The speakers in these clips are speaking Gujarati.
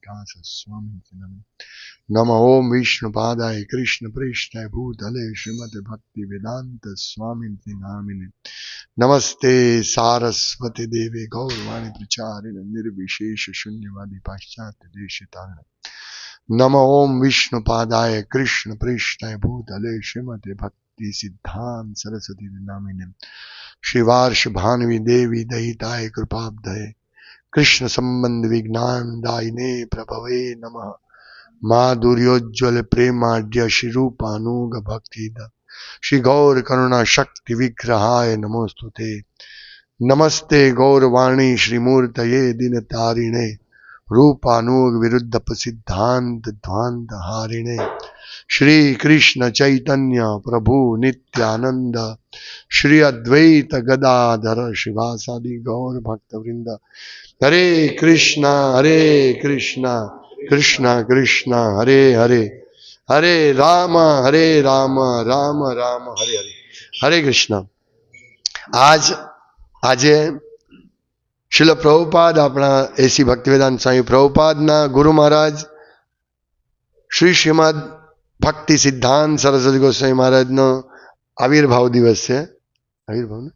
વિકાસ સ્વામી નમ ઓમ વિષ્ણુપાદાય કૃષ્ણ પ્રેષ્ઠાય ભૂતલે શ્રીમદ ભક્તિ વેદાંત સ્વામી નામિને નમસ્તે સારસ્વતી દેવે ગૌરવાણી પ્રચારિણ નિર્વિશેષ શૂન્યવાદી પાશ્ચાત્ય દેશિતારણ નમ ઓમ વિષ્ણુપાદાય કૃષ્ણ પ્રેષ્ઠાય ભૂતલે શ્રીમદ ભક્તિ સિદ્ધાંત સરસ્વતી નામિને શિવાર્ષ ભાનવી દેવી દહિતાય કૃપાબ્ધય કૃષ્ણ સંબંધ વિજ્ઞાન દાયિને પ્રભવે મા દુર્યોજ્જવલ પ્રેમાઢ્ય શ્રી રૂપાનુગ ભક્તિ શ્રી ગૌર કરુણા શક્તિ વિગ્રહાય નમોસ્તુતે નમસ્તે ગૌરવાણી શ્રીમૂર્તયે દિન તારિણે રૂપાનુગ સિદ્ધાંત ધ્વાંત હારિણે શ્રી કૃષ્ણ ચૈતન્ય પ્રભુ નિત્યાનંદ શ્રી અદ્વૈત ગદાધર શિવાસાદી ગૌર ભક્તવૃંદ હરે કૃષ્ણ હરે કૃષ્ણ કૃષ્ણ કૃષ્ણ હરે હરે હરે રામ હરે રામ રામ રામ હરે હરે હરે કૃષ્ણ આજ આજે શિલ પ્રભુપાદ આપણા એસી ભક્તિવેદાંત સ્વામી પ્રભુપાદના ગુરુ મહારાજ, શ્રી શ્રીમદ ભક્તિ સિદ્ધાંત સરસ્વતી ગોસ્વામી મહારાજનો આવિર્ભાવ દિવસ છે. આવિર્ભાવ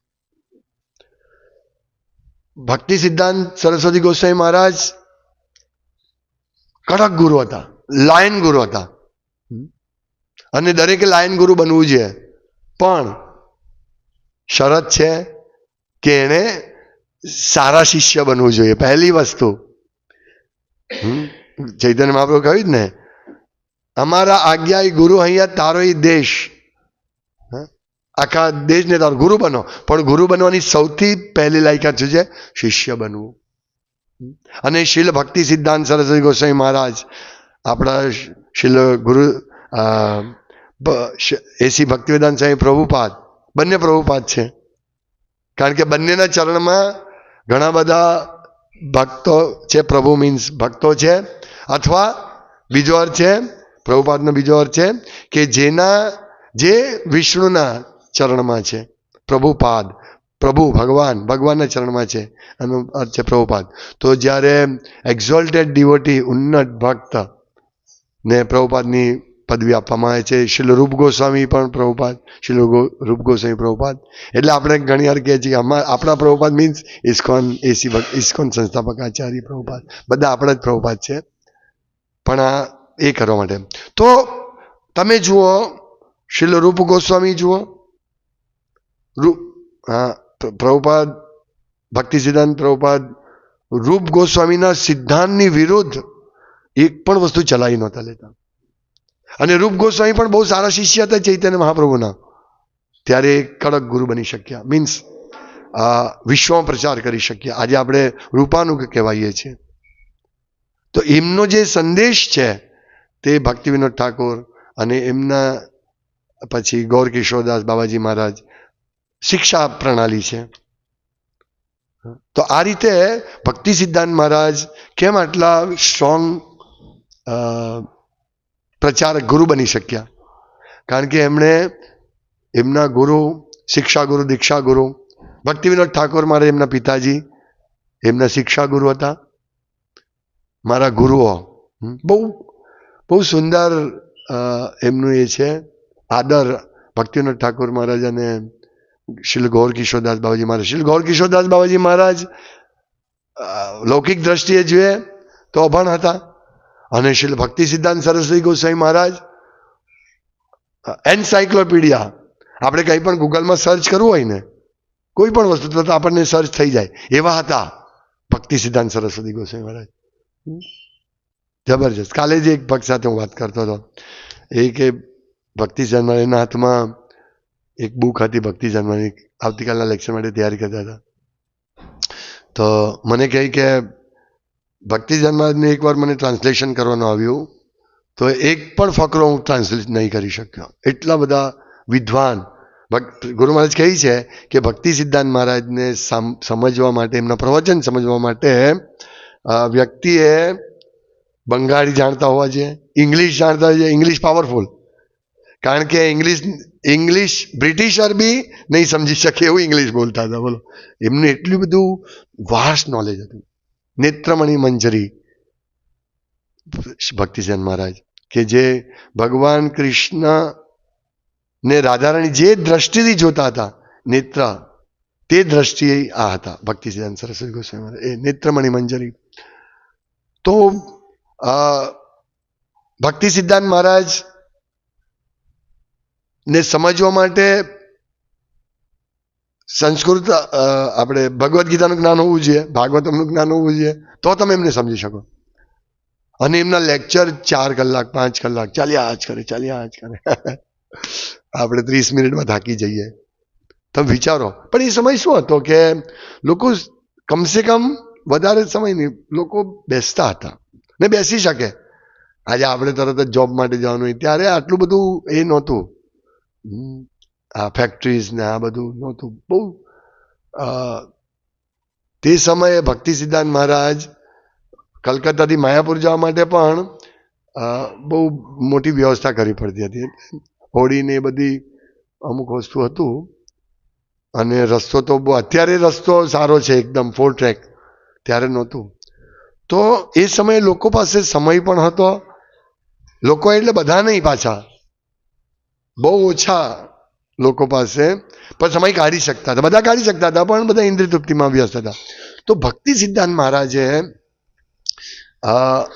ભક્તિ સિદ્ધાંત સરસ્વતી ગોસ્વામી મહારાજ કડક ગુરુ હતા, લાયન ગુરુ હતા. અને દરેકે લાયન ગુરુ બનવું છે પણ શરત છે કે એણે સારા શિષ્ય બનવું જોઈએ, પહેલી વસ્તુ? ચૈતન્ય મહાપ્રભુ કહ્યું જ ને અમારા આજ્ઞા ગુરુ અહીંયા તારો એ દેશ? આખા દેશને તારો ગુરુ બનો. પણ ગુરુ બનવાની સૌથી પહેલી લાયકાત શું છે? શિષ્ય બનવું. અને શીલ ભક્તિ સિદ્ધાંત સરસ્વતી ગોસ્વામી મહારાજ આપણા શીલ ગુરુ એસી ભક્તિવેદાંત સ્વામી પ્રભુપાદ. બંને પ્રભુપાદ છે. કારણ કે બંનેના ચરણમાં ઘણા બધા ભક્તો છે, પ્રભુ મીન્સ ભક્તો છે, અથવા બીજો અર્થ છે, પ્રભુપાદનો બીજો અર્થ છે કે જેના, જે વિષ્ણુના ચરણમાં છે, પ્રભુપાદ, પ્રભુ ભગવાન, ભગવાનના ચરણમાં છે, એનો અર્થ છે પ્રભુપાદ. તો જ્યારે એક્ઝોલ્ટેડ ડિવોટી ઉન્નત ભક્ત ને પ્રભુપાદની પદવી આપવામાં આવે છે. શિલ રૂપ ગોસ્વામી પણ પ્રભુપાદ શિલ રૂપ ગોસ્વામી પ્રભુપાદ. એટલે આપણે ઘણી વાર કહીએ છીએ અમારા આપણા Prabhupad means ISKCON, AC ISKCON સંસ્થાપક આચાર્ય પ્રભુપાદ. બધા આપણા જ પ્રભુપાદ છે. પણ આ એ કરવા માટે. તો તમે જુઓ શિલ રૂપ ગોસ્વામી જુઓ. રૂપ, હા, પ્ર- પ્રભુપાદ, ભક્તિ સિદ્ધાંત પ્રભુપાદ, રૂપ ગોસ્વામીના સિદ્ધાંતની વિરુદ્ધ એક પણ વસ્તુ ચલાવી નહોતા લેતા. અને રૂપ ગોસ્વામી પણ બહુ સારા શિષ્ય હતા ચૈતન્ય મહાપ્રભુના. ત્યારે કડક ગુરુ બની શક્યા. મીન્સ વિશ્વમાં પ્રચાર કરી શક્યા. આજે આપણે રૂપાનું કહેવાઈએ છીએ. તો એમનો જે સંદેશ છે, તે ભક્તિ વિનોદ ઠાકોર અને એમના પછી ગૌર કિશોરદાસ બાબાજી મહારાજ શિક્ષા પ્રણાલી છે. તો આ રીતે ભક્તિ સિદ્ધાંત મહારાજ કેમ આટલા સ્ટ્રોંગ પ્રચારક ગુરુ બની શક્યા. કારણ કે એમણે એમના ગુરુ શિક્ષા ગુરુ દીક્ષા ગુરુ ભક્તિ વિનોદ ઠાકોર મારે એમના પિતાજી, એમના શિક્ષા ગુરુ હતા. મારા ગુરુઓ. બહુ બહુ સુંદર એમનું એ છે, આદર ભક્તિવિનોદ ઠાકોર મહારાજ અને શ્રીલ ગૌર કિશોરદાસ બાબાજી મહારાજ. શ્રીલ ગૌર કિશોરદાસ બાબાજી મહારાજ લૌકિક દ્રષ્ટિએ જોઈએ તો અભણ હતા. અને શિલ ભક્તિ સિદ્ધાંત સરસ્વતી ગોસાઈ મહારાજ એન્સાયક્લોપીડિયા. આપણે કંઈ પણ ગૂગલમાં સર્ચ કરવું હોય ને, કોઈ પણ વસ્તુ, તો આપણને સર્ચ થઈ જાય. એવા હતા ભક્તિ સિદ્ધાંત સરસ્વતી ગોસાઈ મહારાજ. જબરજસ્ત. કાલે જ એક ભક્ત સાથે હું વાત કરતો હતો. એ કે ભક્તિ જન્માની એના હાથમાં એક બુક હતી ભક્તિ જન્મની આવતીકાલના લેક્ચર માટે તૈયારી કરતા હતા. તો મને કહે કે ભક્તિ મહારાજને એકવાર મને ટ્રાન્સલેશન કરવાનું આવ્યું, તો એક પણ ફકરો હું ટ્રાન્સલેટ નહીં કરી શક્યો. એટલા બધા વિદ્વાન ભક્ત, ગુરુ મહારાજ કહે છે કે ભક્તિ સિદ્ધાંત મહારાજને સમજવા માટે, એમના પ્રવચન સમજવા માટે વ્યક્તિએ બંગાળી જાણતા હોવા જોઈએ, ઇંગ્લિશ જાણતા હોવા જોઈએ, ઇંગ્લિશ પાવરફુલ કારણ કે ઇંગ્લિશ ઇંગ્લિશ બ્રિટિશર બી નહીં સમજી શકે એવું ઇંગ્લિશ બોલતા હતા, બોલો. એમને એટલું બધું વાસ્ટ નોલેજ હતું. નેત્રમણી મંજરી. ભક્તિસેન મહારાજ, કે જે ભગવાન કૃષ્ણ ને રાધારાણી જે દ્રષ્ટિથી જોતા હતા, નેત્ર, તે દ્રષ્ટિએ આ હતા. ભક્તિસિદ્ધાંત સરસ્વતી ગોસ્વામી એ નેત્રમણી મંજરી. તો ભક્તિ સિદ્ધાંત મહારાજ ને સમજવા માટે સંસ્કૃત આપણે ભગવદ્ ગીતાનું જ્ઞાન હોવું જોઈએ, ભાગવતમનું જ્ઞાન હોવું જોઈએ, તો તમે એમને સમજી શકો. અને એમના લેક્ચર ચાર કલાક, પાંચ કલાક, ચાલ્યા આજ કરે, ચાલ્યા આજ કરે. આપણે ત્રીસ મિનિટમાં થાકી જઈએ. તમે વિચારો. પણ એ સમય શું હતો કે લોકો કમસે કમ વધારે સમય નહીં, લોકો બેસતા હતા. ને બેસી શકે. આજે આપણે તરત જ જોબ માટે જવાનું હોય, ત્યારે આટલું બધું એ નહોતું. આ ફેક્ટરીઝ ને આ બધું નહોતું. બહુ તે સમયે ભક્તિ સિદ્ધાંત મહારાજ કલકત્તાથી માયાપુર જવા માટે પણ બહુ મોટી વ્યવસ્થા કરવી પડતી હતી. હોડીને એ બધી અમુક વસ્તુ હતું. અને રસ્તો તો બહુ, અત્યારે રસ્તો સારો છે એકદમ ફોર ટ્રેક ત્યારે નહોતું. તો એ સમયે લોકો પાસે સમય પણ હતો. લોકો એટલે બધા નહીં પાછા. બહુ ઓછા લોકો પાસે. પણ સમય કાઢી શકતા હતા. બધા કાઢી શકતા હતા, પણ બધા ઇન્દ્રિય તૃપ્તિમાં વ્યસ્ત હતા. તો ભક્તિ સિદ્ધાંત મહારાજે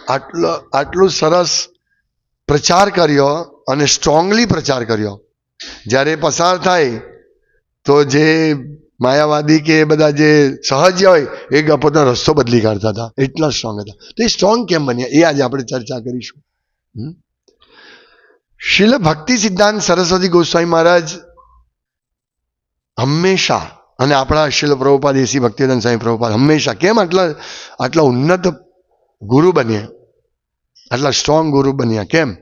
આટલો, આટલું સરસ પ્રચાર કર્યો અને સ્ટ્રોંગલી પ્રચાર કર્યો. જ્યારે પસાર થાય, તો જે માયાવાદી કે બધા જે સહજ હોય, એ પોતાનો રસ્તો બદલી કાઢતા હતા. એટલા સ્ટ્રોંગ હતા. તો એ સ્ટ્રોંગ કેમ બન્યા? એ આજે આપણે ચર્ચા કરીશું? શીલ ભક્તિ સિદ્ધાંત સરસ્વતી ગોસ્વામી મહારાજ હંમેશા, અને આપણા શિલ પ્રભુપાદ એસી ભક્તિવેદાંત સાંઈ પ્રભુપાદ હંમેશા, કેમ આટલા આટલા ઉન્નત ગુરુ બન્યા? આટલા સ્ટ્રોંગ ગુરુ બન્યા, કેમ?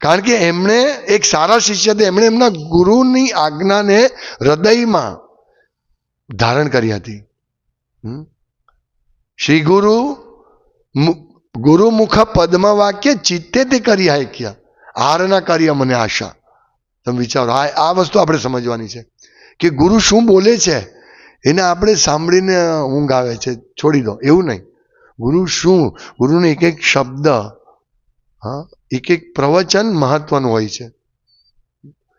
કારણ કે એમણે એક સારા શિષ્ય એમણે એમના ગુરુની આજ્ઞાને હૃદયમાં ધારણ કરી હતી. શ્રી ગુરુ મુ- ગુરુ મુખ પદ્મ વાક્ય ચિત્તે તે કરી હાક્ય આરના કાર્ય મને આશા. તમે વિચારો, આ આ વસ્તુ આપણે સમજવાની છે. કે ગુરુ શું બોલે છે? એને આપણે સાંભળીને ઊંઘ આવે છે. છોડી દો. એવું નહીં. ગુરુ શું? ગુરુનો એક એક શબ્દ, હા, એક એક પ્રવચન મહત્વનું હોય છે.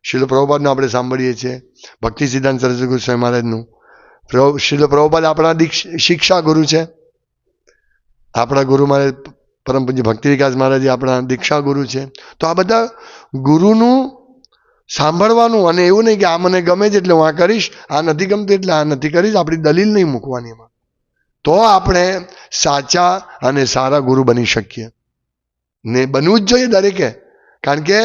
શિલ પ્રભુપાદનું આપણે સાંભળીએ છીએ. ભક્તિ સિદ્ધાંત સરસ્વતી ગોસ્વામી મહારાજનું. શિલ પ્રભુપાદ આપણા શિક્ષા ગુરુ છે. આપણા ગુરુ મહારાજ, પરમ પૂજ્ય ભક્તિ વિકાસ મહારાજ આપણા દીક્ષા ગુરુ છે. તો આ બધા ગુરુનું સાંભળવાનું અને એવું નહીં કે આ મને ગમે છે એટલે હું આ કરીશ, આ નથી ગમતું એટલે આ નથી કરીશ, આપણી દલીલ નહીં મૂકવાની એમાં. તો આપણે સાચા અને સારા ગુરુ બની શકીએ. ને બનવું જ જોઈએ દરેકે. કારણ કે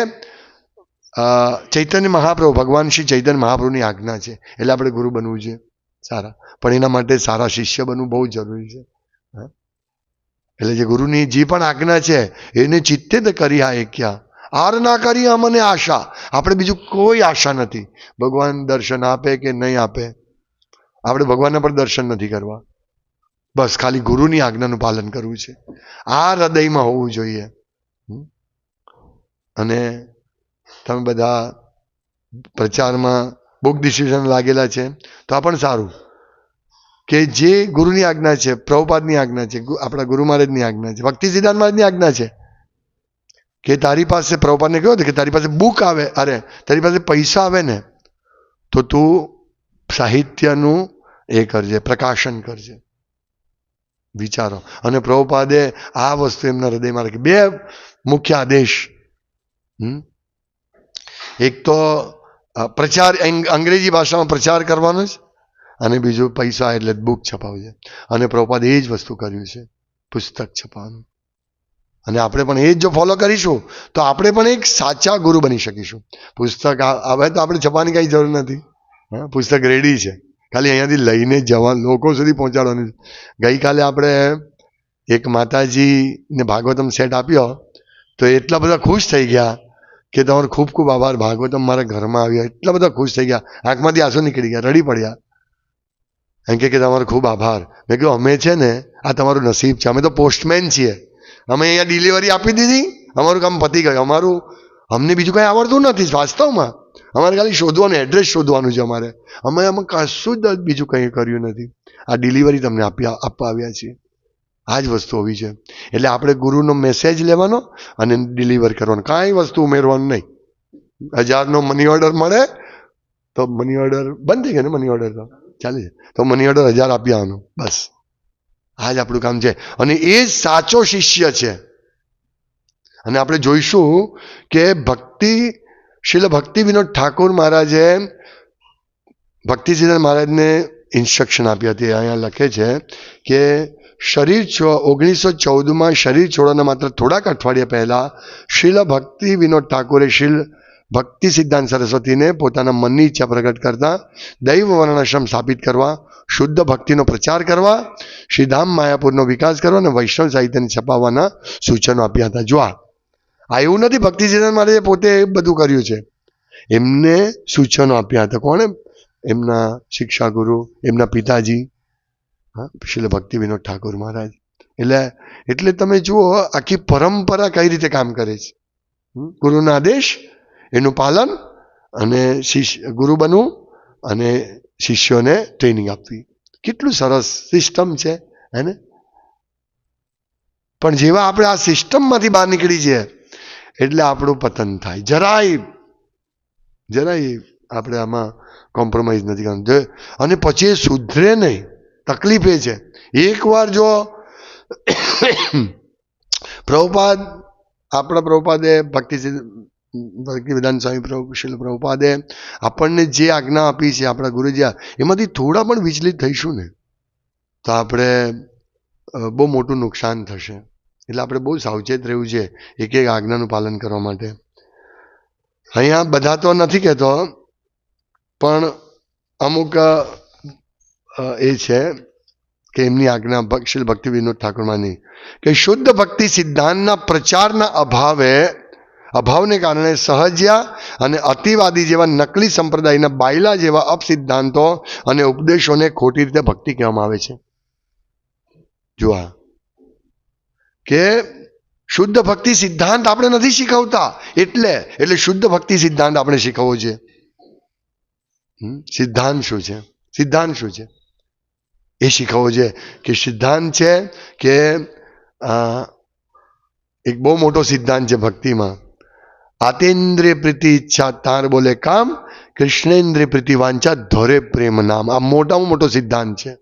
ચૈતન્ય મહાપ્રભુ, ભગવાન શ્રી ચૈતન્ય મહાપ્રભુની આજ્ઞા છે. એટલે આપણે ગુરુ બનવું જોઈએ, સારા. પણ એના માટે સારા શિષ્ય બનવું બહુ જરૂરી છે? એટલે જે ગુરુની જે પણ આજ્ઞા છે, એને ચિત્તે કરી આ ક્યાં આર ના કરી અમને આશા. આપણે બીજું કોઈ આશા નથી. ભગવાન દર્શન આપે કે નહીં આપે? આપણે ભગવાનના પણ દર્શન નથી કરવા. બસ ખાલી ગુરુની આજ્ઞાનું પાલન કરવું છે. આ હૃદયમાં હોવું જોઈએ. અને તમે બધા પ્રચારમાં બુક ડિસિઝન લાગેલા છે, તો આ પણ સારું. કે જે ગુરુની આજ્ઞા છે, પ્રભુપાદની આજ્ઞા છે આપણા ગુરુ મહારાજની આજ્ઞા છે, ભક્તિ સિદ્ધાંત મહારાજની આજ્ઞા છે કે તારી પાસે પ્રભુપાદને કહ્યું કે તારી પાસે બુક આવે? અરે, તારી પાસે પૈસા આવે ને, તો તું સાહિત્યનું એ કરજે, પ્રકાશન કરજે. વિચારો. અને પ્રભુપાદે આ વસ્તુ એમના હૃદયમાં રાખી. બે મુખ્ય આદેશ? એક તો પ્રચાર અંગ- અંગ્રેજી ભાષામાં પ્રચાર કરવાનો જ, અને બીજું પૈસા એટલે બુક છપાવજે. અને પ્રભુપાદે એ જ વસ્તુ કર્યું છે. પુસ્તક છપાવવાનું. અને આપણે પણ એ જ જો ફોલો કરીશું, તો આપણે પણ એક સાચા ગુરુ બની શકીશું. પુસ્તક હવે તો આપણે છપાની કાંઈ જરૂર નથી. હા, પુસ્તક રેડી છે. ખાલી અહીંયાથી લઈને જવા, લોકો સુધી પહોંચાડવાનું. ગઈકાલે આપણે એક માતાજીને ભાગવતમ સેટ આપ્યો, તો એટલા બધા ખુશ થઈ ગયા કે તમારો ખૂબ ખૂબ આભાર. ભાગવતમ મારા ઘરમાં આવ્યા, એટલા બધા ખુશ થઈ ગયા. આંખમાંથી આંસુ નીકળી ગયા, રડી પડ્યા. એમ કે તમારો ખૂબ આભાર. મેં કહ્યું અમે છે ને, આ તમારું નસીબ છે. અમે તો પોસ્ટમેન છીએ. અમે અહીંયા ડિલિવરી આપી દીધી. અમારું કામ પતી ગયું. અમારું, અમને બીજું કંઈ આવડતું નથી વાસ્તવમાં. અમારે ખાલી શોધવાનું એડ્રેસ શોધવાનું છે અમારે. અમે અમે કશું જ બીજું કંઈ કર્યું નથી. આ ડિલિવરી તમને આપી, આપવા આવ્યા છીએ. આ જ વસ્તુ હોવી છે. એટલે આપણે ગુરુનો મેસેજ લેવાનો અને ડિલિવર કરવાનો. કાંઈ વસ્તુ ઉમેરવાનું નહીં. હજારનો મની ઓર્ડર મળે, તો મની ઓર્ડર બંધ થઈ ગયો ને મની ઓર્ડર તો? ચાલે તો મની ઓર્ડર હજાર આપી આવવાનું. બસ. આ જ આપણું કામ છે. અને એ જ સાચો શિષ્ય છે. અને આપણે જોઈશું કે ભક્તિ શિલ ભક્તિ વિનોદ ઠાકોર મહારાજે ભક્તિ સિદ્ધાંત મહારાજને ઇન્સ્ટ્રક્શન આપી હતી. અહીંયા લખે છે કે શરીર છો, ઓગણીસો ચૌદમાં શરીર છોડવાના માત્ર થોડાક અઠવાડિયા પહેલાં શિલ ભક્તિ વિનોદ ઠાકોરે શિલ ભક્તિ સિદ્ધાંત સરસ્વતીને પોતાના મનની ઈચ્છા પ્રગટ કરતા દૈવ વર્ણાશ્રમ સ્થાપિત કરવા, શુદ્ધ ભક્તિનો પ્રચાર કરવા, શ્રીધામ માયાપુરનો વિકાસ કરવા અને વૈષ્ણવ સાહિત્યને છપાવવાના સૂચનો આપ્યા હતા. જો આ. એવું નથી, ભક્તિ સિદ્ધાંત મહારાજે પોતે બધું કર્યું છે. એમને સૂચનો આપ્યા હતા. કોણે? એમના શિક્ષા ગુરુ એમના પિતાજી. હા શિલ ભક્તિ વિનોદ ઠાકોર મહારાજ. એટલે એટલે તમે જુઓ, આખી પરંપરા કઈ રીતે કામ કરે છે? ગુરુના આદેશ એનું પાલન અને શિષ્ય, ગુરુ બનવું અને શિષ્યોને ટ્રેનિંગ આપવી. કેટલું સરસ સિસ્ટમ છે, હે ને? પણ જેવા આપણે આ સિસ્ટમમાંથી બહાર નીકળી જઈએ, એટલે આપણું પતન થાય. જરાય જરાય આપણે આમાં કોમ્પ્રોમાઇઝ નથી કરવાનું. અને પછી એ સુધરે નહીં. તકલીફ એ છે. એકવાર જો પ્રભુપાદ, આપણા પ્રભુપાદે ભક્તિ વિધાન સ્વામી પ્રભુ શિલ પ્રભુપાદે આપણને જે આજ્ઞા આપી છે આપણા ગુરુજી એમાંથી થોડા પણ વિચલિત થઈશું ને, તો આપણે બહુ મોટું નુકસાન થશે. એટલે આપણે બહુ સાવચેત રહેવું છે એક એક આજ્ઞાનું પાલન કરવા માટે. અહીંયા બધા તો નથી કહેતો, પણ અમુક એ છે કે એમની આજ્ઞા ભક- શ્રી ભક્તિ વિનોદ ઠાકોરમાંની, કે શુદ્ધ ભક્તિ સિદ્ધાંતના પ્રચારના અભાવે અભાવને કારણે સહજ્યા અને અતિવાદી જેવા નકલી સંપ્રદાયના બાયલા જેવા અપસિદ્ધાંતો અને ઉપદેશોને ખોટી રીતે ભક્તિ કહેવામાં આવે છે. જોવા કે શુદ્ધ ભક્તિ સિદ્ધાંત આપણે નથી શીખવતા. એટલે એટલે શુદ્ધ ભક્તિ સિદ્ધાંત આપણે શીખવવો છે? સિદ્ધાંત શું છે? સિદ્ધાંત શું છે? એ શીખવવો છે કે સિદ્ધાંત છે કે એક બહુ મોટો સિદ્ધાંત છે ભક્તિમાં. આતેન્દ્રિય પ્રીતિ ઈચ્છા તાર બોલે કામ કૃષ્ણેન્દ્રિય પ્રીતિ વાંચા ધોરે પ્રેમ નામ આ મોટામાં મોટો સિદ્ધાંત છે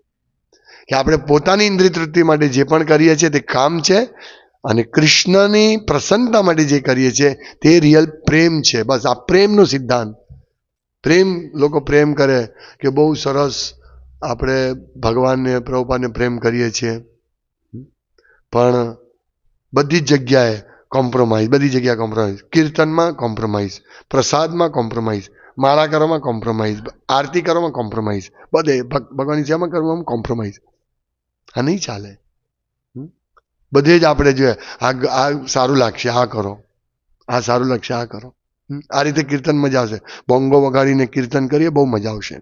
કે આપણે પોતાની ઇન્દ્રિય તૃપ્તિ માટે જે પણ કરીએ છીએ તે કામ છે અને કૃષ્ણની પ્રસન્નતા માટે જે કરીએ છીએ તે રિયલ પ્રેમ છે બસ આ પ્રેમનો સિદ્ધાંત પ્રેમ લોકો પ્રેમ કરે કે બહુ સરસ આપણે ભગવાનને પ્રભુપાને પ્રેમ કરીએ છીએ પણ બધી જ જગ્યાએ કોમ્પ્રોમાઇઝ બધી જગ્યાએ કોમ્પ્રોમાઇઝ કીર્તનમાં કોમ્પ્રોમાઇઝ પ્રસાદમાં કોમ્પ્રોમાઇઝ માળા કરવામાં કોમ્પ્રોમાઇઝ આરતી કરવામાં કોમ્પ્રોમાઇઝ બધે. ભગ- ભગવાનની સેવા કરવામાં કોમ્પ્રોમાઇઝ આ નહીં ચાલે? બધે જ આપણે જોઈએ. આ આ સારું લાગશે. આ કરો. આ સારું લાગશે. આ કરો. આ રીતે કીર્તન મજા આવશે. બોંગો વગાડીને કીર્તન કરીએ, બહુ મજા આવશે?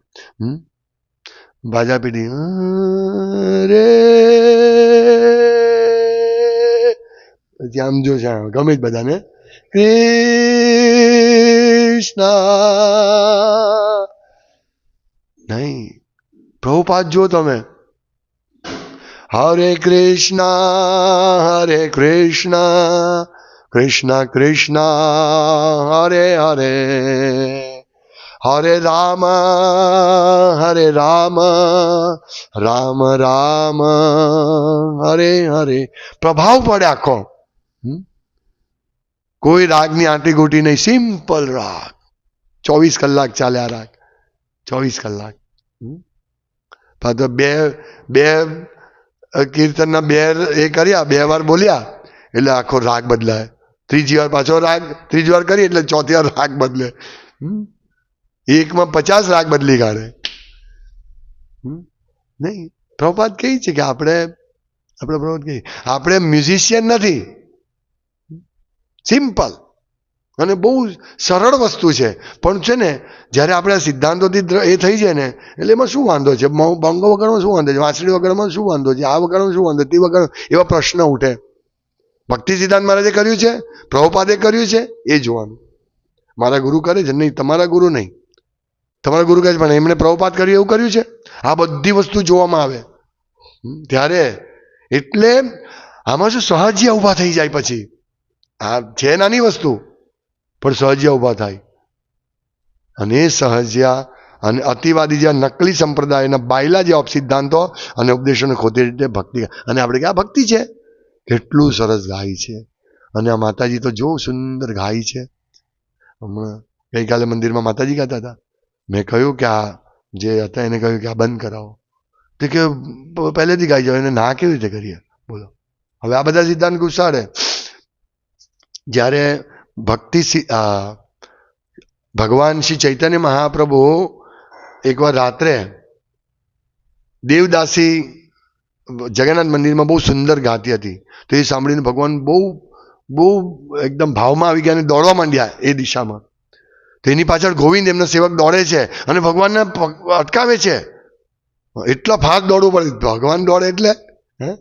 બાજા પેઢી રે પછી આમ જો છે ગમે જ બધાને કૃષ્ણ નહીં પ્રભુપાદ જો તમે હરે કૃષ્ણ હરે કૃષ્ણ કૃષ્ણ કૃષ્ણ હરે હરે હરે રામ હરે રામ રામ રામ હરે હરે પ્રભાવ પડે આખો? કોઈ રાગની આંટી ગોટી નહીં સિમ્પલ રાગ. ચોવીસ કલાક ચાલે આ રાગ. ચોવીસ કલાક? પાછો બે બે કીર્તનના બે એ કર્યા, બે વાર બોલ્યા, એટલે આખો રાગ બદલાય. ત્રીજી વાર પાછો રાગ, ત્રીજી વાર કરી, એટલે ચોથી વાર રાગ બદલે? એકમાં પચાસ રાગ બદલી કાઢે? નહીં, પ્રભાત કહે છે કે આપણે આપણે પ્રભાત કહી. આપણે મ્યુઝિશિયન નથી. સિમ્પલ. અને બહુ સરળ વસ્તુ છે. પણ છે ને, જ્યારે આપણે આ સિદ્ધાંતોથી એ થઈ જાય ને, એટલે એમાં શું વાંધો છે? બંગો વગરમાં શું વાંધો છે? વાંસળી વગરમાં શું વાંધો છે? આ વગરમાં શું વાંધો? તે વગાડ એવા પ્રશ્ન ઉઠે. ભક્તિ સિદ્ધાંત મહારાજે કર્યું છે? પ્રભુપાદે કર્યું છે? એ જોવાનું. મારા ગુરુ કરે છે? નહીં, તમારા ગુરુ નહીં. તમારા ગુરુ કહે છે, પણ એમણે પ્રભુપાદ કર્યું, એવું કર્યું છે? આ બધી વસ્તુ જોવામાં આવે. ત્યારે એટલે આમાં શું સહજ્ય ઊભા થઈ જાય પછી. આ છે નાની વસ્તુ, પણ સહજિયા ઊભા થાય. અને એ સહજ્યા અને અતિવાદી જેવા નકલી સંપ્રદાયના બાયલા જેવા સિદ્ધાંતો અને ઉપદેશોને ખોટી રીતે ભક્તિ અને આપણે કે આ ભક્તિ છે. કેટલું સરસ ગાય છે. અને આ માતાજી તો જો સુંદર ગાય છે. હમણાં ગઈકાલે મંદિરમાં માતાજી ગાતા હતા. મેં કહ્યું કે આ જે હતા એને કહ્યું કે આ બંધ કરાવો. તો કે પહેલેથી ગાઈ જાવ એને ના કેવી રીતે કરીએ? બોલો. હવે આ બધા સિદ્ધાંત ઘુસાડે જ્યારે ભક્તિ ભગવાન શ્રી ચૈતન્ય મહાપ્રભુ એકવાર રાત્રે દેવદાસી જગન્નાથ મંદિરમાં બહુ સુંદર ગાતી હતી. તો એ સાંભળીને ભગવાન બહુ બહુ એકદમ ભાવમાં આવી ગયા અને દોડવા માંડ્યા એ દિશામાં. તો એની પાછળ ગોવિંદ એમના સેવક દોડે છે અને ભગવાનને અટકાવે છે. એટલા ફાસ્ટ દોડવું પડે. ભગવાન દોડે એટલે, હે?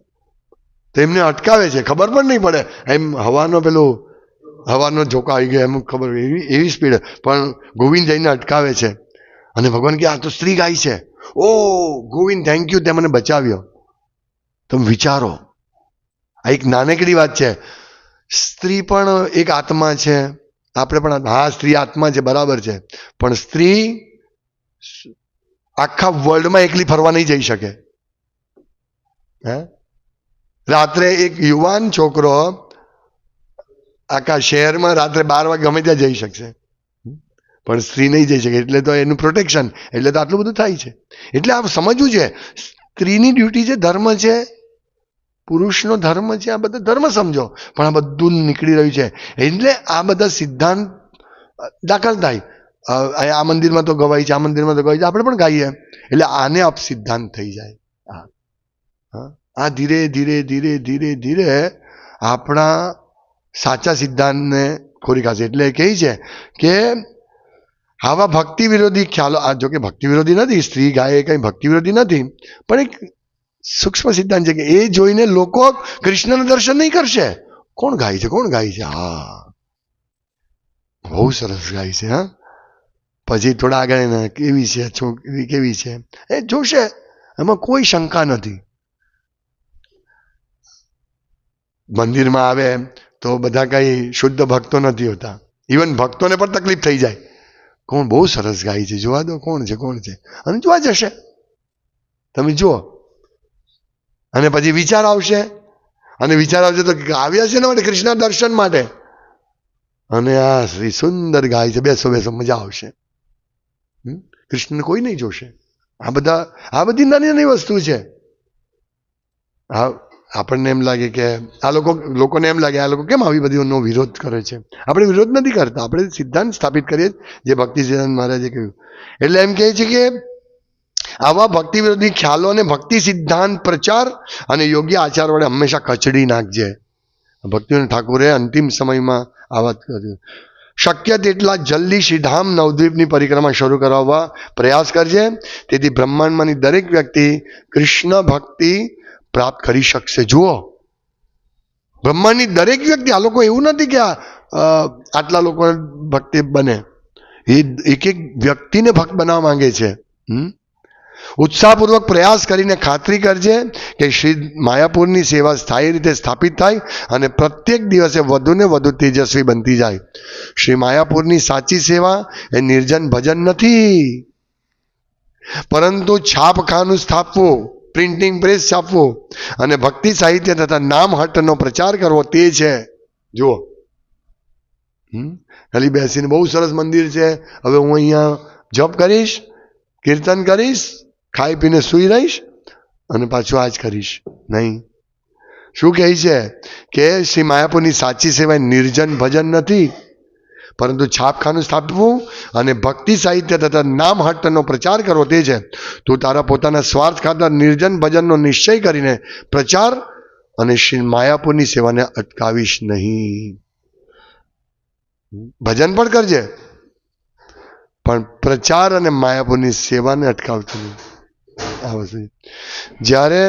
તો એમને અટકાવે છે. ખબર પણ નહીં પડે. એમ હવાનો પેલું હવાનો ઝોકા આવી ગયો, એમ ખબર એવી એવી સ્પીડ પણ ગોવિંદ જઈને અટકાવે છે. અને ભગવાન કે આ તો સ્ત્રી ગાય છે. ઓ, ગોવિંદ થેન્ક યુ તે મને બચાવ્યો. તમે વિચારો. આ એક નાનકડી વાત છે. સ્ત્રી પણ એક આત્મા છે. આપણે પણ હા સ્ત્રી આત્મા છે, બરાબર છે. પણ સ્ત્રી આખા વર્લ્ડમાં એકલી ફરવા નહીં જઈ શકે. હે? રાત્રે એક યુવાન છોકરો આખા શહેરમાં રાત્રે બાર વાગે ગમે ત્યાં જઈ શકશે. પણ સ્ત્રી નહીં જઈ શકે, એટલે તો એનું પ્રોટેક્શન એટલે તો આટલું બધું થાય છે. એટલે આ સમજવું છે, સ્ત્રીની ડ્યુટી છે, ધર્મ છે, પુરુષનો ધર્મ છે, આ બધા ધર્મ સમજો. પણ આ બધું નીકળી રહ્યું છે. એટલે આ બધા સિદ્ધાંત દાખલ થાય. આ મંદિરમાં તો ગવાય છે, આ મંદિરમાં તો ગવાય છે, આપણે પણ ગાઈએ. એટલે આને અપ સિદ્ધાંત થઈ જાય. આ ધીરે ધીરે ધીરે ધીરે ધીરે આપણા સાચા સિદ્ધાંતને ખોરી ખાશે. એટલે કહે છે કે આવા ભક્તિ વિરોધી ખ્યાલો, આ જોકે ભક્તિ વિરોધી નથી, સ્ત્રી ગાય એ કંઈ ભક્તિ વિરોધી નથી, પણ એક સૂક્ષ્મ સિદ્ધાંત છે કે એ જોઈને લોકો કૃષ્ણનું દર્શન નહીં કરશે. કોણ ગાય છે? કોણ ગાય છે? હા. બહુ સરસ ગાય છે, હા. પછી થોડા આગળ કેવી છે છોકરી કેવી છે? એ જોશે. એમાં કોઈ શંકા નથી. મંદિરમાં આવે તો બધા કંઈ શુદ્ધ ભક્તો નથી હોતા. ઇવન ભક્તોને પણ તકલીફ થઈ જાય. કોણ બહુ સરસ ગાય છે, જોવા દો કોણ છે કોણ છે. અને જોવા જશે. તમે જુઓ. અને પછી વિચાર આવશે. અને વિચાર આવશે તો આવ્યા છે ને માટે કૃષ્ણ દર્શન માટે. અને આ શ્રી સુંદર ગાય છે, બેસો બેસો, મજા આવશે. કૃષ્ણને કોઈ નહીં જોશે. આ બધા, આ બધી નાની નાની વસ્તુ છે. આ આપણને એમ લાગે કે આ લોકો, લોકોને એમ લાગે, આ લોકો કેમ આવી બધીનો વિરોધ કરે છે? આપણે વિરોધ નથી કરતા. આપણે સિદ્ધાંત સ્થાપિત કરીએ જે. ભક્તિ સિદ્ધાંત મહારાજે કહ્યું. એટલે એમ કહે છે કે આવા ભક્તિ વિરોધી ખ્યાલો અને ભક્તિ સિદ્ધાંત પ્રચાર અને યોગ્ય આચાર વડે હંમેશા કચડી નાખજે. ભક્તિઓને ઠાકુરે અંતિમ સમયમાં આ વાત કર્યું શક્ય તેટલા જલ્દી શ્રીધામ નવદ્વીપની પરિક્રમા શરૂ કરાવવા પ્રયાસ કરજે. તેથી બ્રહ્માંડમાંની દરેક વ્યક્તિ કૃષ્ણ ભક્તિ પ્રાપ્ત કરી શકશે. જુઓ. બ્રહ્માંડની દરેક વ્યક્તિ, આ લોકો એવું નથી કે આટલા લોકો ભક્તિ બને. એ એક એક વ્યક્તિને ભક્ત બનાવવા માંગે છે. ઉત્સાહપૂર્વક પ્રયાસ કરીને ખાતરી કરજે કે શ્રી માયાપુરની સેવા સ્થાયી રીતે સ્થાપિત થાય અને પ્રત્યેક દિવસે વધુને વધુ તેજસ્વી બનતી જાય. શ્રી માયાપુરની સાચી સેવા એ નિર્જન ભજન નથી. પરંતુ છાપખાનું સ્થાપવું. પ્રિન્ટિંગ પ્રેસ છાપવું અને ભક્તિ સાહિત્ય તથા નામ હટનનો પ્રચાર કરવો તે છે. જુઓ. ખાલી બેસીને બહુ સરસ મંદિર છે. હવે હું અહીંયા જપ કરીશ, કીર્તન કરીશ, ખાઈ પીને સૂઈ રહીશ અને પાછું આ જ કરીશ. નહીં. શું કહે છે? કે શ્રી માયાપુરની સાચી સેવા નિર્જન ભજન નથી. પરંતુ છાપખાનું સ્થાપવું અને ભક્તિ સાહિત્ય તથા નામ હટ્ટનો પ્રચાર કરવો તે છે. તું તારા પોતાના સ્વાર્થ ખાતર નિર્જન ભજનનો નિશ્ચય કરીને પ્રચાર અને શ્રી માયાપુરની સેવાને અટકાવીશ નહીં. ભજન પણ કરજે, પણ પ્રચાર અને માયાપુરની સેવાને અટકાવતું નહીં. આ વસ્તુ જ્યારે,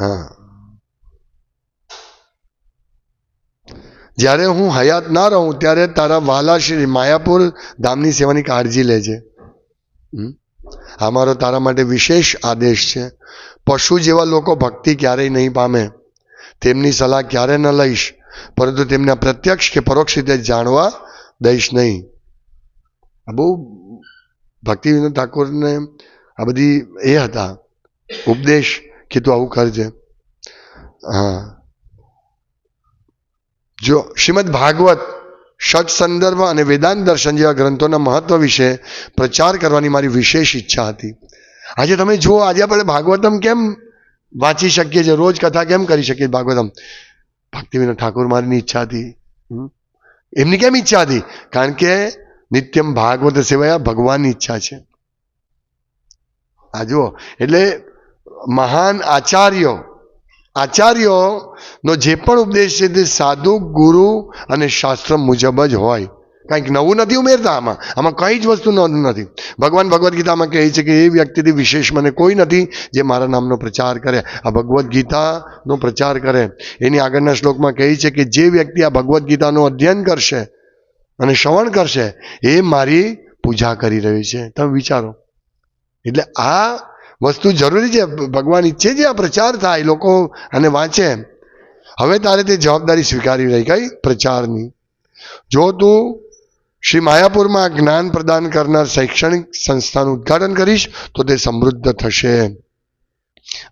હા. જ્યારે હું હયાત ના રહું, ત્યારે તારા વાલા માયાપુર ધામની સેવાની કાળજી લેજે હમ? આ મારો તારા માટે વિશેષ આદેશ છે. પશુ જેવા લોકો ભક્તિ ક્યારેય નહીં પામે. તેમની સલાહ ક્યારે ન લઈશ, પરંતુ તેમને પ્રત્યક્ષ કે પરોક્ષ રીતે જાણવા દઈશ નહીં. આ બહુ ભક્તિ વિનોદ ઠાકોરને આ બધી એ હતા ઉપદેશ કે તું આવું કરજે. હા. જો શ્રીમદ ભાગવત ષટ સંદર્ભ અને વેદાંત દર્શન જેવા ગ્રંથોના મહત્વ વિશે પ્રચાર કરવાની મારી વિશેષ ઈચ્છા હતી. આજે તમે જુઓ, આજે આપણે ભાગવતમ કેમ વાંચી શકીએ છીએ? રોજ કથા કેમ કરી શકીએ ભાગવતમ? ભક્તિવિનોદ ઠાકોર મારીની ઈચ્છા હતી. એમની કેમ ઈચ્છા હતી? કારણ કે નિત્યમ ભાગવત સેવાયા ભગવાનની ઈચ્છા છે. આ જુઓ, એટલે મહાન આચાર્યો આચાર્યો નો જે પણ ઉપદેશ છે તે સાધુ, ગુરુ અને શાસ્ત્ર મુજબ જ હોય. કંઈક નવું નથી ઉમેરતા આમાં. આમાં કંઈ જ વસ્તુ નવું નથી. ભગવાન ભગવદ્ ગીતામાં કહે છે કે એ વ્યક્તિથી વિશેષ મને કોઈ નથી જે મારા નામનો પ્રચાર કરે. આ ભગવદ્ ગીતાનો પ્રચાર કરે. એની આગળના શ્લોકમાં કહે છે કે જે વ્યક્તિ આ ભગવદ્ ગીતાનું અધ્યયન કરશે અને શ્રવણ કરશે, એ મારી પૂજા કરી રહ્યું છે. તમે વિચારો. એટલે આ વસ્તુ જરૂરી છે. ભગવાન ઈચ્છે છે આ પ્રચાર થાય, લોકો અને વાંચે. હવે તારે તે જવાબદારી સ્વીકારી રહી. કઈ? પ્રચારની. જો તું શ્રી માયાપુરમાં જ્ઞાન પ્રદાન કરનાર શૈક્ષણિક સંસ્થાનું ઉદ્ઘાટન કરીશ, તો તે સમૃદ્ધ થશે.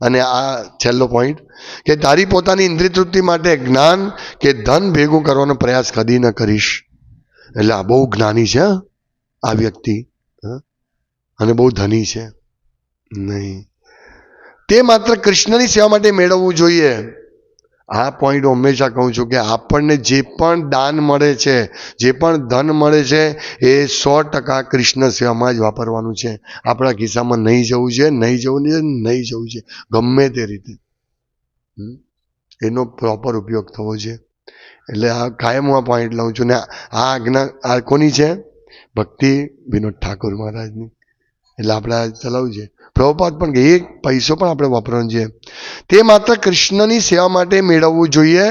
અને આ છેલ્લો પોઈન્ટ કે તારી પોતાની ઇન્દ્રિય તૃપ્તિ માટે જ્ઞાન કે ધન ભેગું કરવાનો પ્રયાસ કદી ન કરીશ. એટલે આ બહુ જ્ઞાની છે આ વ્યક્તિ? અને બહુ ધની છે. નહીં. તે માત્ર કૃષ્ણની સેવા માટે મેળવવું જોઈએ. આ પોઈન્ટ હંમેશા કહું છું કે આપણને જે પણ દાન મળે છે, જે પણ ધન મળે છે, એ સો ટકા કૃષ્ણ સેવામાં જ વાપરવાનું છે. આપણા ખિસ્સામાં નહીં જવું છે, નહીં જવું છે, નહીં જવું છે. ગમે તે રીતે. એનો પ્રોપર ઉપયોગ થવો છે. એટલે આ કાયમ હું આ પોઈન્ટ લઉં છું ને આ આજ્ઞા આ કોની છે? ભક્તિ વિનોદ ઠાકોર મહારાજની. એટલે આપણે ચલાવવું છે. પ્રભુપાદ પણ કે એક પૈસો પણ આપણે વાપરવાનો છે. તે માત્ર કૃષ્ણની સેવા માટે મેળવવું જોઈએ.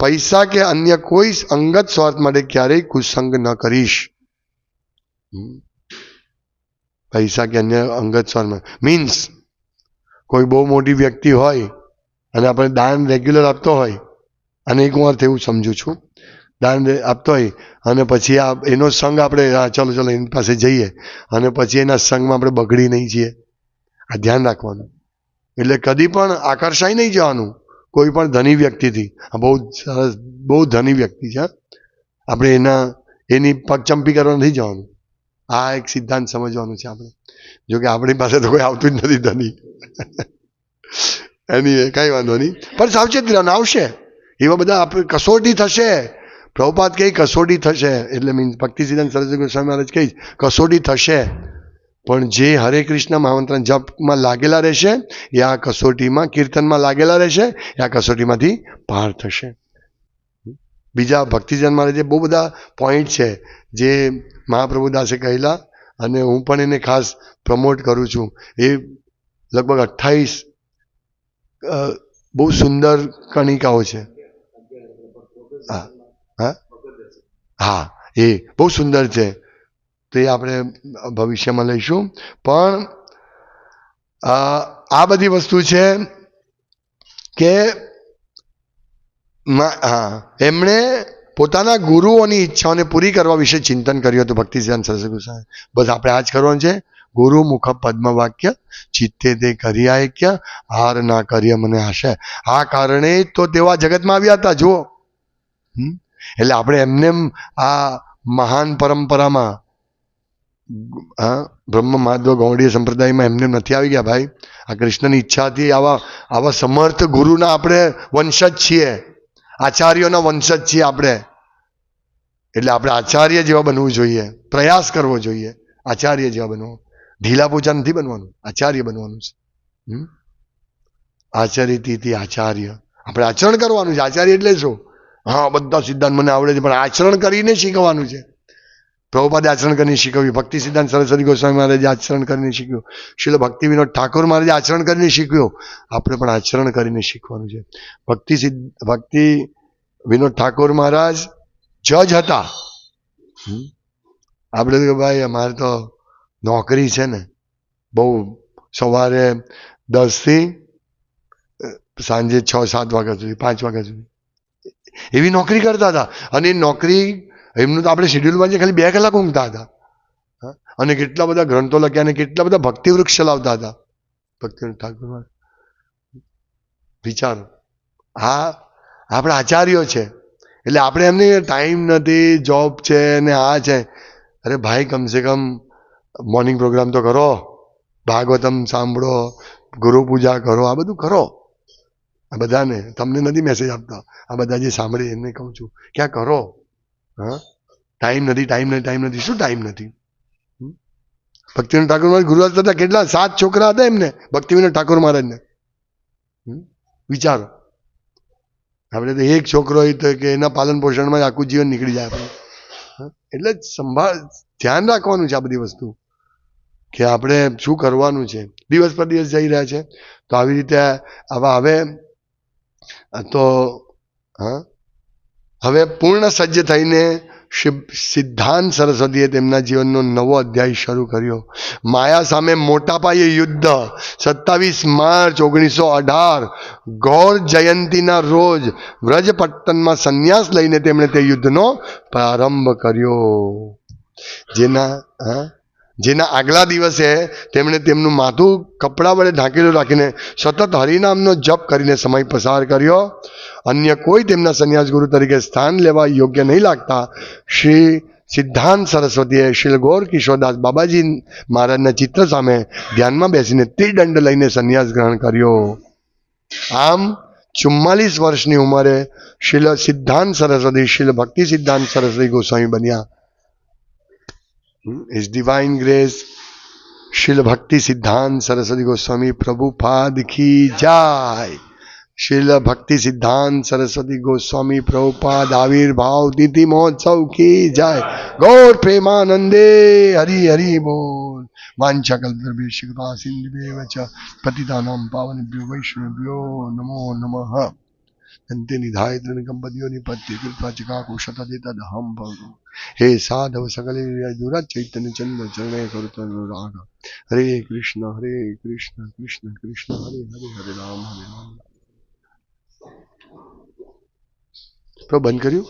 પૈસા કે અન્ય કોઈ અંગત સ્વાર્થ માટે ક્યારેય કુસંગ ન કરીશ. પૈસા કે અન્ય અંગત સ્વાર્થ મીન્સ કોઈ બહુ મોટી વ્યક્તિ હોય અને આપણે દાન રેગ્યુલર આપતો હોય, અને એક હું અર્થ એવું સમજુ છું. દાન આપતો હોય, અને પછી આ એનો સંગ આપણે ચલો ચલો એની પાસે જઈએ, અને પછી એના સંગમાં આપણે બગડી નહીં છીએ. આ ધ્યાન રાખવાનું. એટલે કદી પણ આકર્ષાઈ નહીં જવાનું, કોઈ પણ ધની વ્યક્તિથી. આ બહુ સરસ, બહુ ધની વ્યક્તિ છે આપણે એના, એની પગચંપી કરવા નથી જવાનું. આ એક સિદ્ધાંત સમજવાનું છે આપણે. જોકે આપણી પાસે તો કોઈ આવતું જ નથી ધની. એની કાંઈ વાંધો નહીં. પણ સાવચેત રહેવાનું આવશે. એવા બધા આપણે કસોટી થશે. પ્રભુપાત કહે કસોટી થશે. એટલે મીન્સ ભક્તિ સિદ્ધાંત સરસ્વતી ગોસ્વામી મહારાજ કહી કસોટી થશે. પણ જે હરે કૃષ્ણ મહામંત્ર જપમાં લાગેલા રહેશે, એ આ કસોટીમાં, કીર્તનમાં લાગેલા રહેશે, એ આ કસોટીમાંથી પાર થશે. બીજા ભક્તિજન મહારાજે બહુ બધા પોઈન્ટ છે, જે મહાપ્રભુ દાસે કહેલા, અને હું પણ એને ખાસ પ્રમોટ કરું છું. એ લગભગ અઠ્ઠાવીસ બહુ સુંદર કણિકાઓ છે. હા? હા, એ બહુ સુંદર છે. તો આપણે ભવિષ્યમાં લઈશું. પણ આ બધી વસ્તુ છે કે હા, એમણે પોતાના ગુરુઓની ઈચ્છાઓને પૂરી કરવા વિશે ચિંતન કર્યું હતું ભક્તિ સિદ્ધાંત સરસ્વતી ગોસ્વામી. બસ આપણે આ જ કરવાનું છે. ગુરુ મુખ પદ્મ વાક્ય, ચિત્તે તે કરી આયક્ય, હાર ના કર્ય મને હશે આ કારણે તો આ જગતમાં આવ્યા હતા, જુઓ? એટલે આપણે એમને એમ આ મહાન પરંપરામાં હા, બ્રહ્મ માધવ ગૌડીય સંપ્રદાયમાં એમને નથી આવી ગયા ભાઈ. આ કૃષ્ણની ઈચ્છાથી આવા આવા સમર્થ ગુરુના આપણે વંશજ છીએ. આચાર્યોના વંશજ છીએ આપણે. એટલે આપણે આચાર્ય જેવા બનવું જોઈએ. પ્રયાસ કરવો જોઈએ. આચાર્ય જેવા બનવું. ઢીલા પૂજા નથી બનવાનું. આચાર્ય બનવાનું છે? આચાર્ય તીથી આચાર્ય. આપણે આચરણ કરવાનું છે. આચાર્ય એટલે શું? હા, બધા સિદ્ધાંત મને આવડે છે, પણ આચરણ કરીને શીખવાનું છે. પ્રભુપાદે આચરણ કરીને શીખવ્યું. ભક્તિ સિદ્ધાંત સરસ્વતી ગોસ્વામી મહારાજે આચરણ કરીને શીખ્યું શીલ ભક્તિ વિનોદ ઠાકોર મહારાજે આચરણ કરીને શીખ્યું આપણે પણ આચરણ કરીને શીખવાનું છે. ભક્તિ સિદ્ધ ભક્તિ વિનોદ ઠાકોર મહારાજ જજ હતા? આપણે ભાઈ અમારે તો નોકરી છે ને. બહુ સવારે દસથી સાંજે છ, સાત વાગ્યા સુધી, પાંચ વાગ્યા સુધી. એવી નોકરી કરતા હતા. અને એ નોકરી એમનું તો આપણે શેડ્યુલમાં જે ખાલી બે કલાક ઊંઘતા હતા? અને કેટલા બધા ગ્રંથો લખ્યા અને કેટલા બધા ભક્તિ વૃક્ષ ચલાવતા હતા. ભક્તિ ઠાકુર વિચારો. હા, આપણા આચાર્યો છે. એટલે આપણે એમને ટાઈમ નથી જોબ છે ને આ છે. અરે ભાઈ, કમસે કમ મોર્નિંગ પ્રોગ્રામ તો કરો. ભાગવતમ સાંભળો. ગુરુ પૂજા કરો. આ બધું કરો. આ બધાને. તમને નથી મેસેજ આપતા. આ બધા જે સાંભળે, એમને કહું છું. ક્યાં કરો? હા? ટાઈમ નથી ટાઈમ નથી ટાઈમ નથી. શું ટાઈમ નથી? ભક્તિવિનોદ ઠાકોર મહારાજ ગુરુવાર હતા કેટલા, સાત છોકરા હતા એમને, ભક્તિવિનોદ ઠાકોર મહારાજને? વિચારો. આપણે તો એક છોકરો હોય તો કે એના પાલન પોષણમાં જ આખું જીવન નીકળી જાય આપણે. એટલે સંભાળ, ધ્યાન રાખવાનું છે આ બધી વસ્તુ. કે આપણે શું કરવાનું છે? દિવસ પર દિવસ જઈ રહ્યા છે. તો આવી રીતે આવા હવે તો, હા? હવે પૂર્ણ સજ્જ થઈને સિદ્ધાંત સરસ્વતીએ તેમના જીવનનો નવો અધ્યાય શરૂ કર્યો. માયા સામે મોટા પાયે યુદ્ધ. સત્તાવીસ માર્ચ ઓગણીસો અઢાર, ગૌર જયંતીના રોજ વ્રજપટ્ટનમાં સંન્યાસ લઈને તેમણે તે યુદ્ધનો પ્રારંભ કર્યો. જેના, હા, જેના આગલા દિવસે તેમણે તેમનું માથું કપડા વડે ઢાંકેલું રાખીને સતત હરિનામનો જપ કરીને સમય પસાર કર્યો. અન્ય કોઈ તેમના સંન્યાસ ગુરુ તરીકે સ્થાન લેવા યોગ્ય નહીં લાગતા શ્રી સિદ્ધાંત સરસ્વતીએ શ્રી ગોર કિશોરદાસ બાબાજી મહારાજના ચિત્ર સામે ધ્યાનમાં બેસીને ત્રિદંડ લઈને સંન્યાસ ગ્રહણ કર્યો આમ ચુમ્માલીસ વર્ષની ઉંમરે શિલ સિદ્ધાંત સરસ્વતી શિલ ભક્તિ સિદ્ધાંત સરસ્વતી ગોસ્વામી બન્યા His divine grace શિલ ભક્તિ સિદ્ધાંત સરસ્વતી ગોસ્વામી પ્રભુપાદ કી જાય શિલ ભક્તિ સિદ્ધાંત સરસ્વતી ગોસ્વામી પ્રભુપાદ આવિર્ભાવ તિથિ મહોત્સવ કી જાય ગૌર પ્રેમાનંદે હરિ હરિ બોલ વાંછા કલ્પદ્રવ્ય કૃપા સિંધુભ્યેવ ચ પતિતાનામ પાવનેભ્યો વૈષ્ણવ્યો નમો નમઃ અંતે નિધાય ત્રિકંપતિઓની પત્ય કૃપા ચકાકુશત દેતદહમ ભગુ હે સાધવ સકલે દુરા ચૈતન્ય ચંદ્ર ચરણે કરુત રાગ હરે કૃષ્ણ હરે કૃષ્ણ કૃષ્ણ કૃષ્ણ હરે હરે હરે રામ હરે રામ તો બંધ કર્યું?